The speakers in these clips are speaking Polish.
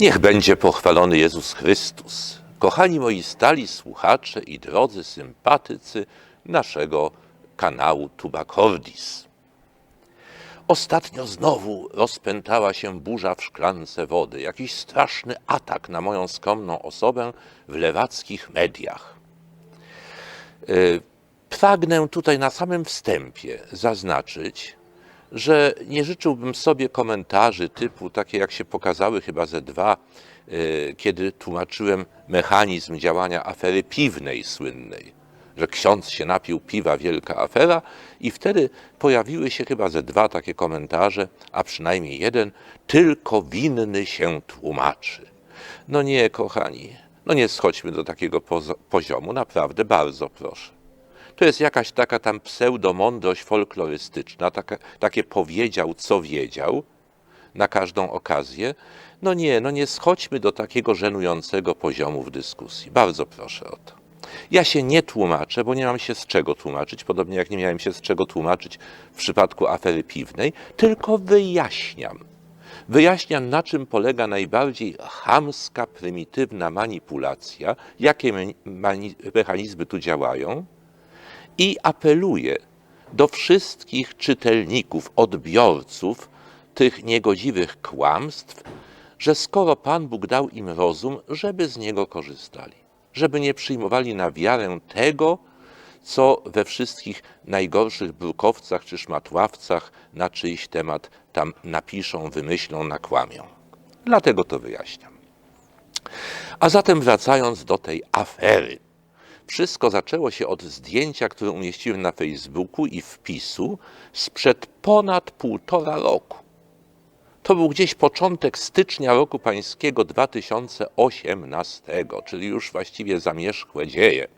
Niech będzie pochwalony Jezus Chrystus. Kochani moi stali słuchacze i drodzy sympatycy naszego kanału Tubacordis. Ostatnio znowu rozpętała się burza w szklance wody, jakiś straszny atak na moją skromną osobę w lewackich mediach. Yy, Pragnę tutaj na samym wstępie zaznaczyć, że nie życzyłbym sobie komentarzy typu takie, jak się pokazały chyba ze dwa, yy, kiedy tłumaczyłem mechanizm działania afery piwnej słynnej, że ksiądz się napił piwa, wielka afera, i wtedy pojawiły się chyba ze dwa takie komentarze, a przynajmniej jeden, tylko winny się tłumaczy. No nie, kochani, no nie schodźmy do takiego poziomu, naprawdę bardzo proszę. To jest jakaś taka tam pseudomądrość folklorystyczna, taka, takie powiedział, co wiedział na każdą okazję. No nie, no nie schodźmy do takiego żenującego poziomu w dyskusji. Bardzo proszę o to. Ja się nie tłumaczę, bo nie mam się z czego tłumaczyć, podobnie jak nie miałem się z czego tłumaczyć w przypadku afery piwnej, tylko wyjaśniam. Wyjaśniam, na czym polega najbardziej chamska, prymitywna manipulacja, jakie mechanizmy tu działają i apeluję do wszystkich czytelników, odbiorców tych niegodziwych kłamstw, że skoro Pan Bóg dał im rozum, żeby z niego korzystali, żeby nie przyjmowali na wiarę tego, co we wszystkich najgorszych brukowcach czy szmatławcach na czyjś temat tam napiszą, wymyślą, nakłamią. Dlatego to wyjaśniam. A zatem wracając do tej afery. Wszystko zaczęło się od zdjęcia, które umieściłem na Facebooku i wpisu sprzed ponad półtora roku. To był gdzieś początek stycznia roku pańskiego 2018, czyli już właściwie zamierzchłe dzieje.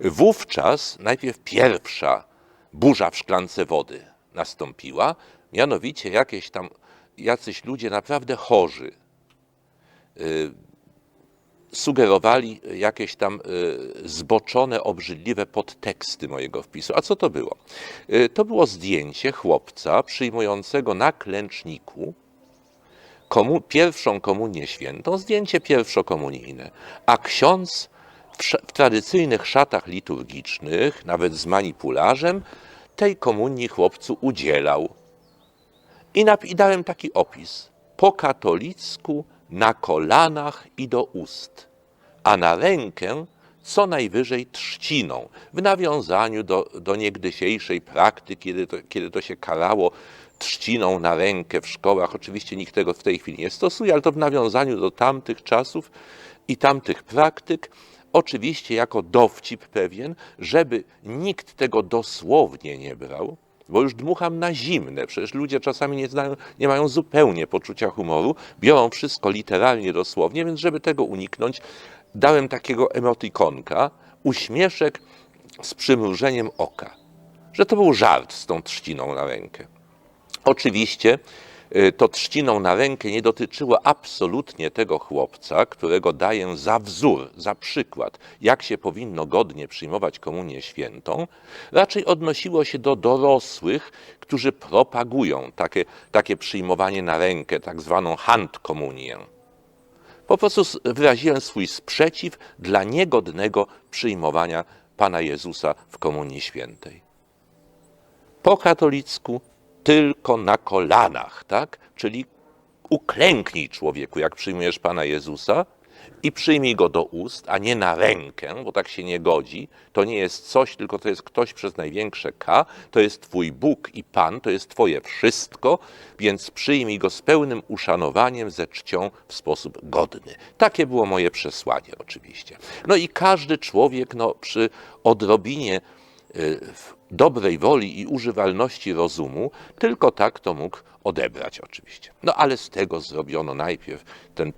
Wówczas najpierw pierwsza burza w szklance wody nastąpiła, mianowicie jakieś tam jacyś ludzie naprawdę chorzy sugerowali jakieś tam y, zboczone, obrzydliwe podteksty mojego wpisu. A co to było? Y, To było zdjęcie chłopca przyjmującego na klęczniku komu- pierwszą komunię świętą, zdjęcie pierwszokomunijne, a ksiądz w, w tradycyjnych szatach liturgicznych, nawet z manipularzem, tej komunii chłopcu udzielał. I, I dałem taki opis. Po katolicku na kolanach i do ust, a na rękę co najwyżej trzciną, w nawiązaniu do, do niegdysiejszej praktyki, kiedy to, kiedy to się karało trzciną na rękę w szkołach. Oczywiście nikt tego w tej chwili nie stosuje, ale to w nawiązaniu do tamtych czasów i tamtych praktyk, oczywiście jako dowcip pewien, żeby nikt tego dosłownie nie brał, bo już dmucham na zimne. Przecież ludzie czasami nie, znają, nie mają zupełnie poczucia humoru, biorą wszystko literalnie, dosłownie, więc żeby tego uniknąć, dałem takiego emotikonka, uśmieszek z przymrużeniem oka, że to był żart z tą trzciną na rękę. Oczywiście to trzciną na rękę nie dotyczyło absolutnie tego chłopca, którego daję za wzór, za przykład, jak się powinno godnie przyjmować komunię świętą. Raczej odnosiło się do dorosłych, którzy propagują takie, takie przyjmowanie na rękę, tak zwaną handkomunię. Po prostu wyraziłem swój sprzeciw dla niegodnego przyjmowania Pana Jezusa w komunii świętej po katolicku tylko na kolanach, tak? Czyli uklęknij człowieku, jak przyjmujesz Pana Jezusa i przyjmij go do ust, a nie na rękę, bo tak się nie godzi. To nie jest coś, tylko to jest ktoś przez największe K, to jest Twój Bóg i Pan, to jest Twoje wszystko, więc przyjmij go z pełnym uszanowaniem, ze czcią w sposób godny. Takie było moje przesłanie oczywiście. No i każdy człowiek no, przy odrobinie y, dobrej woli i używalności rozumu, tylko tak to mógł odebrać oczywiście. No ale z tego zrobiono najpierw ten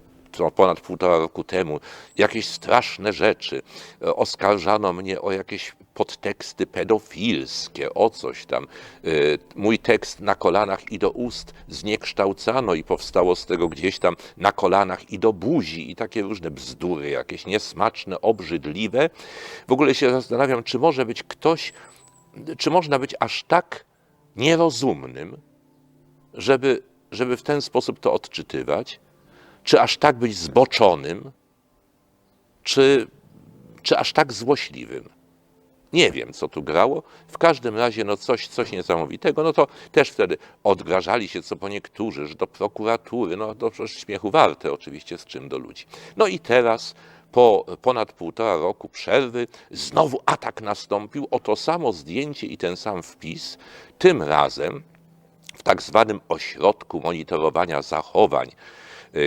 ponad półtora roku temu jakieś straszne rzeczy. E, Oskarżano mnie o jakieś podteksty pedofilskie, o coś tam. E, Mój tekst na kolanach i do ust zniekształcano i powstało z tego gdzieś tam na kolanach i do buzi i takie różne bzdury, jakieś niesmaczne, obrzydliwe. W ogóle się zastanawiam, czy może być ktoś, czy można być aż tak nierozumnym, żeby, żeby w ten sposób to odczytywać? czy aż tak być zboczonym, czy, czy aż tak złośliwym. Nie wiem, co tu grało. W każdym razie, no coś, coś niesamowitego. No to też wtedy odgrażali się, co po niektórzy, że do prokuratury, no to śmiechu warte oczywiście, z czym do ludzi. No i teraz, po ponad półtora roku przerwy, znowu atak nastąpił o to samo zdjęcie i ten sam wpis, tym razem w tak zwanym ośrodku monitorowania zachowań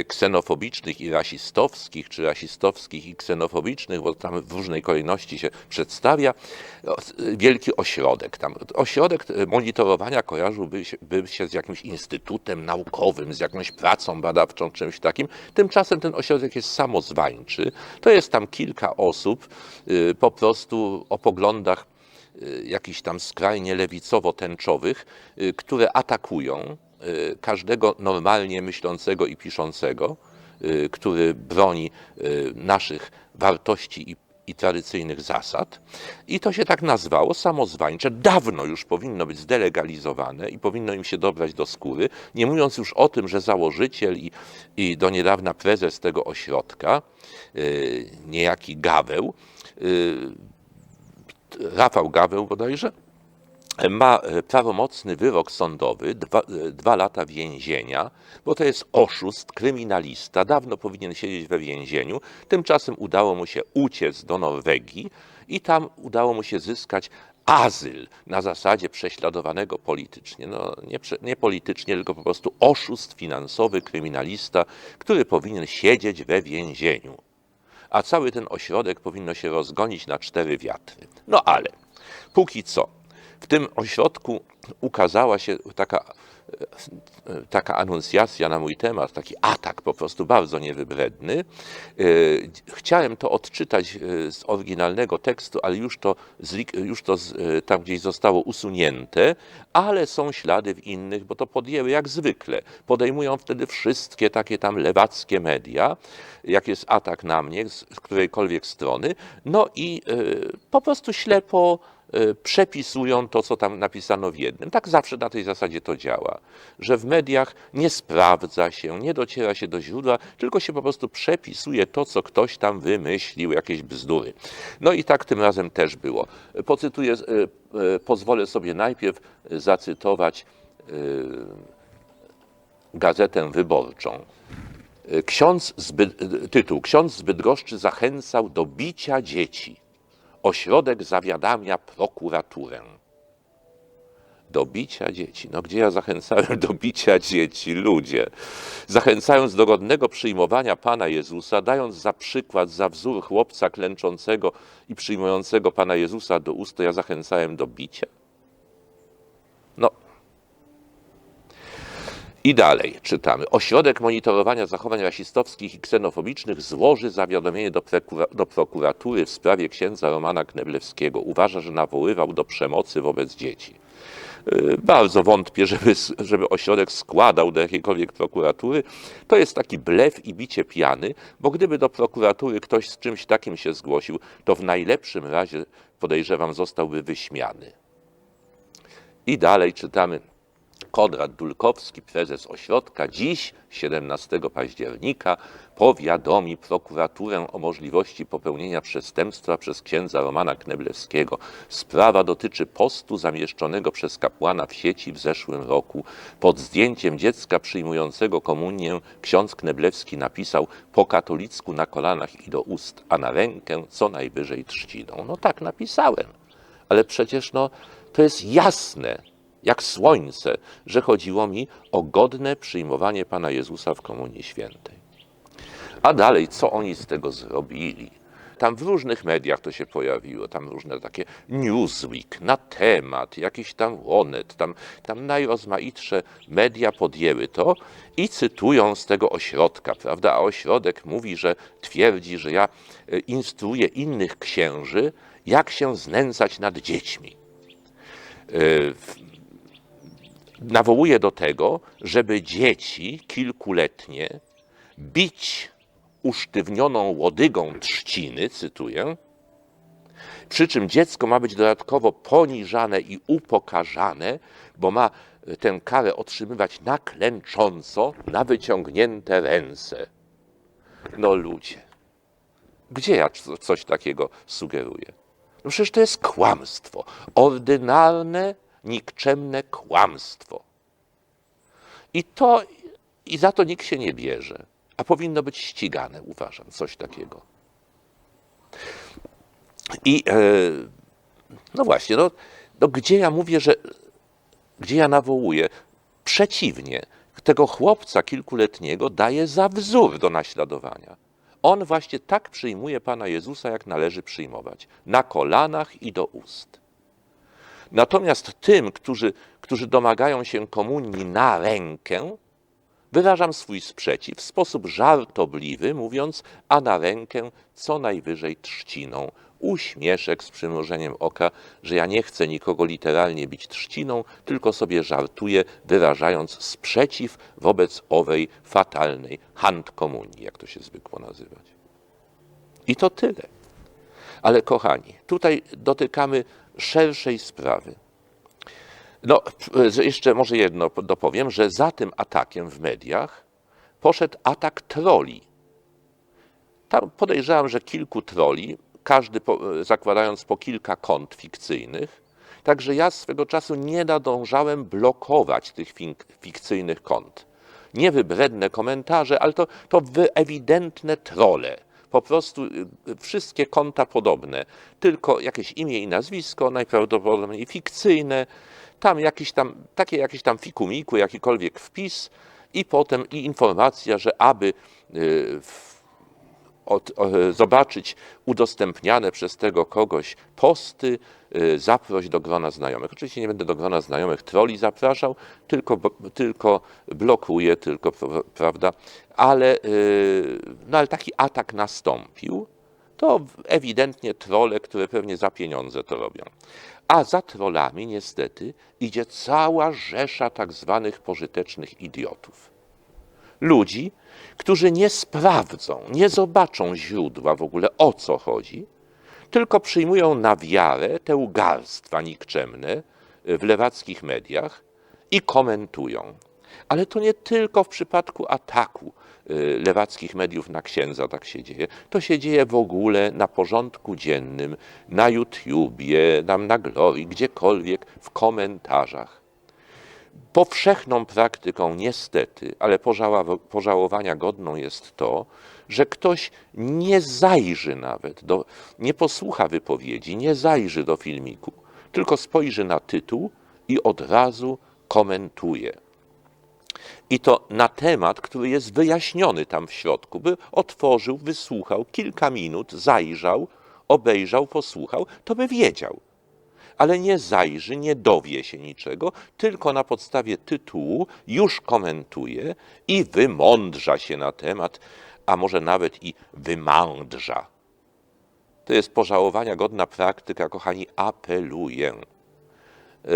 ksenofobicznych i rasistowskich, czy rasistowskich i ksenofobicznych, bo tam w różnej kolejności się przedstawia, y, wielki ośrodek. Tam ośrodek y, monitorowania kojarzyłby się, by się z jakimś instytutem naukowym, z jakąś pracą badawczą, czymś takim. Tymczasem ten ośrodek jest samozwańczy. To jest tam kilka osób y, po prostu o poglądach y, jakichś tam skrajnie lewicowo-tęczowych, y, które atakują y, każdego normalnie myślącego i piszącego, y, który broni y, naszych wartości i, i tradycyjnych zasad. I to się tak nazwało, samozwańcze. Dawno już powinno być zdelegalizowane i powinno im się dobrać do skóry, nie mówiąc już o tym, że założyciel i, i do niedawna prezes tego ośrodka, y, niejaki Gaweł, y, Rafał Gaweł bodajże, ma e, prawomocny wyrok sądowy, dwa, e, dwa lata więzienia, bo to jest oszust, kryminalista, dawno powinien siedzieć we więzieniu. Tymczasem udało mu się uciec do Norwegii i tam udało mu się zyskać azyl na zasadzie prześladowanego politycznie. No, nie, nie politycznie, tylko po prostu oszust finansowy, kryminalista, który powinien siedzieć we więzieniu. A cały ten ośrodek powinno się rozgonić na cztery wiatry. No ale póki co w tym ośrodku ukazała się taka, e, taka anuncjacja na mój temat, taki atak po prostu bardzo niewybredny. E, Chciałem to odczytać e, z oryginalnego tekstu, ale już to, już to tam gdzieś zostało usunięte, ale są ślady w innych, bo to podjęły jak zwykle. Podejmują wtedy wszystkie takie tam lewackie media, jak jest atak na mnie z którejkolwiek strony, no i po prostu ślepo przepisują to, co tam napisano w jednym. Tak zawsze na tej zasadzie to działa, że w mediach nie sprawdza się, nie dociera się do źródła, tylko się po prostu przepisuje to, co ktoś tam wymyślił, jakieś bzdury. No i tak tym razem też było. Pocytuję, e, e, pozwolę sobie najpierw zacytować gazetę wyborczą. Ksiądz z By- tytuł Ksiądz z Bydgoszczy zachęcał do bicia dzieci. Ośrodek zawiadamia prokuraturę. Do bicia dzieci. No gdzie ja zachęcałem do bicia dzieci? Ludzie. Zachęcając do godnego przyjmowania Pana Jezusa, dając za przykład, za wzór chłopca klęczącego i przyjmującego Pana Jezusa do ust, to ja zachęcałem do bicia? I dalej czytamy. Ośrodek monitorowania zachowań rasistowskich i ksenofobicznych złoży zawiadomienie do, do prokuratury w sprawie księdza Romana Kneblewskiego. Uważa, że nawoływał do przemocy wobec dzieci. Yy, Bardzo wątpię, żeby, żeby ośrodek składał do jakiejkolwiek prokuratury. To jest taki blef i bicie piany, bo gdyby do prokuratury ktoś z czymś takim się zgłosił, to w najlepszym razie, podejrzewam, zostałby wyśmiany. I dalej czytamy. Konrad Dulkowski, prezes ośrodka, dziś, 17 października, powiadomi prokuraturę o możliwości popełnienia przestępstwa przez księdza Romana Kneblewskiego. Sprawa dotyczy postu zamieszczonego przez kapłana w sieci w zeszłym roku. Pod zdjęciem dziecka przyjmującego komunię ksiądz Kneblewski napisał po katolicku na kolanach i do ust, a na rękę co najwyżej trzciną. No tak napisałem, ale przecież no, to jest jasne, jak słońce, że chodziło mi o godne przyjmowanie Pana Jezusa w Komunii Świętej. A dalej, co oni z tego zrobili? Tam w różnych mediach to się pojawiło, tam różne takie Newsweek, na temat, jakiś tam Onet, tam, tam najrozmaitsze media podjęły to i cytują z tego ośrodka, prawda? A ośrodek mówi, że twierdzi, że ja e, instruuję innych księży, jak się znęcać nad dziećmi. Nawołuje do tego, żeby dzieci kilkuletnie bić usztywnioną łodygą trzciny, cytuję, przy czym dziecko ma być dodatkowo poniżane i upokarzane, bo ma tę karę otrzymywać na klęcząco, na wyciągnięte ręce. No ludzie, gdzie ja co- coś takiego sugeruję? No przecież to jest kłamstwo. Ordynarne, nikczemne kłamstwo. I to, i za to nikt się nie bierze. A powinno być ścigane, uważam, coś takiego. I e, no właśnie, no, no gdzie ja mówię, że gdzie ja nawołuję? Przeciwnie, tego chłopca kilkuletniego daje za wzór do naśladowania. On właśnie tak przyjmuje Pana Jezusa, jak należy przyjmować. Na kolanach i do ust. Natomiast tym, którzy, którzy domagają się komunii na rękę, wyrażam swój sprzeciw w sposób żartobliwy, mówiąc, a na rękę co najwyżej trzciną. Uśmieszek z przymrużeniem oka, że ja nie chcę nikogo literalnie bić trzciną, tylko sobie żartuję, wyrażając sprzeciw wobec owej fatalnej handkomunii, jak to się zwykło nazywać. I to tyle. Ale kochani, tutaj dotykamy szerszej sprawy. No, jeszcze może jedno po- dopowiem, że za tym atakiem w mediach poszedł atak troli. Tam podejrzewam, że kilku troli, każdy po, zakładając po kilka kont fikcyjnych. Także ja swego czasu nie nadążałem blokować tych fikcyjnych kont. Nie wybredne komentarze, ale to, to ewidentne trole. Po prostu y, wszystkie konta podobne, tylko jakieś imię i nazwisko, najprawdopodobniej fikcyjne, tam jakieś tam, takie jakieś tam fikumiku, jakikolwiek wpis i potem i informacja, że aby y, w, od, o, zobaczyć udostępniane przez tego kogoś posty, y, zaproś do grona znajomych. Oczywiście nie będę do grona znajomych troli zapraszał, tylko, b- tylko blokuję, tylko, pra- prawda, ale, y, no, ale taki atak nastąpił, to ewidentnie trole, które pewnie za pieniądze to robią. A za trolami niestety idzie cała rzesza tak zwanych pożytecznych idiotów ludzi, którzy nie sprawdzą, nie zobaczą źródła w ogóle o co chodzi, tylko przyjmują na wiarę te ugarstwa nikczemne w lewackich mediach i komentują. Ale to nie tylko w przypadku ataku y, lewackich mediów na księdza tak się dzieje. To się dzieje w ogóle na porządku dziennym, na YouTubie, nam na Glorii, gdziekolwiek, w komentarzach powszechną praktyką niestety, ale pożałowania godną jest to, że ktoś nie zajrzy nawet, do, nie posłucha wypowiedzi, nie zajrzy do filmiku, tylko spojrzy na tytuł i od razu komentuje. I to na temat, który jest wyjaśniony tam w środku, by otworzył, wysłuchał kilka minut, zajrzał, obejrzał, posłuchał, to by wiedział ale nie zajrzy, nie dowie się niczego, tylko na podstawie tytułu już komentuje i wymądrza się na temat, a może nawet i wymądrza. To jest pożałowania godna praktyka, kochani, apeluję. E,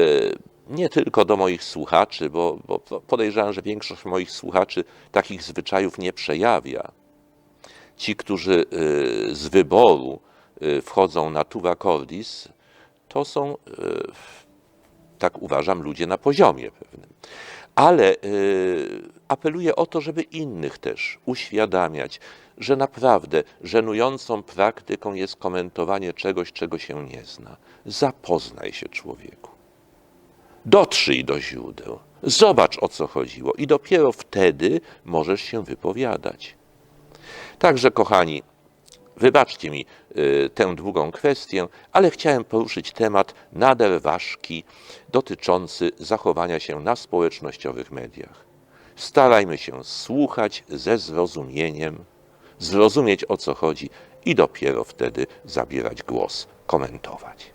Nie tylko do moich słuchaczy, bo, bo podejrzewam, że większość moich słuchaczy takich zwyczajów nie przejawia. Ci, którzy e, z wyboru e, wchodzą na tuba cordis, to są, e, tak uważam, ludzie na poziomie pewnym. Ale e, apeluję o to, żeby innych też uświadamiać, że naprawdę żenującą praktyką jest komentowanie czegoś, czego się nie zna. Zapoznaj się, człowieku. Dotrzyj do źródeł. Zobacz, o co chodziło, i dopiero wtedy możesz się wypowiadać. Także, kochani, Wybaczcie mi y, tę długą kwestię, ale chciałem poruszyć temat nader ważki dotyczący zachowania się na społecznościowych mediach. Starajmy się słuchać ze zrozumieniem, zrozumieć o co chodzi i dopiero wtedy zabierać głos, komentować.